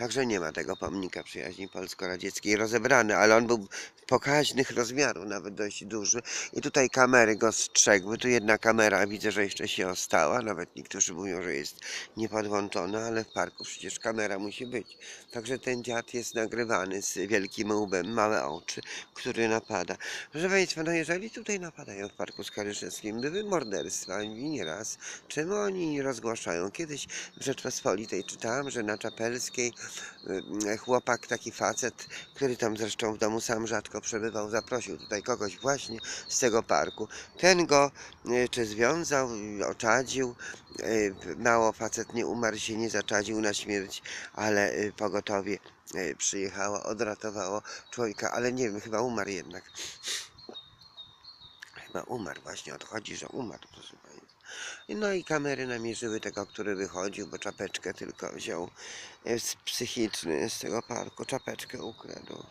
Także nie ma tego pomnika przyjaźni polsko-radzieckiej rozebrany, ale on był pokaźnych rozmiarów, nawet dość duży. I tutaj kamery go strzegły. Tu jedna kamera widzę, że jeszcze się ostała. Nawet niektórzy mówią, że jest niepodłączona, ale w parku przecież kamera musi być. Także ten dziad jest nagrywany z wielkim łbem, małe oczy, który napada. Proszę Państwa, no jeżeli tutaj napadają w Parku Skaryszewskim, były morderstwa i nieraz, czemu oni rozgłaszają? Kiedyś w Rzeczpospolitej czytałam, że na Czapelskiej y, chłopak, taki facet, który tam zresztą w domu sam rzadko przebywał, zaprosił tutaj kogoś właśnie z tego parku. Ten go y, czy związał, oczadził, y, mało facet nie umarł, się nie zaczadził na śmierć, ale y, pogotowie przyjechało, odratowało człowieka, ale nie wiem, chyba umarł jednak. Chyba umarł, właśnie odchodzi, że umarł, proszę Państwa. No i kamery namierzyły tego, który wychodził, bo czapeczkę tylko wziął. Jest psychiczny z tego parku, czapeczkę ukradł.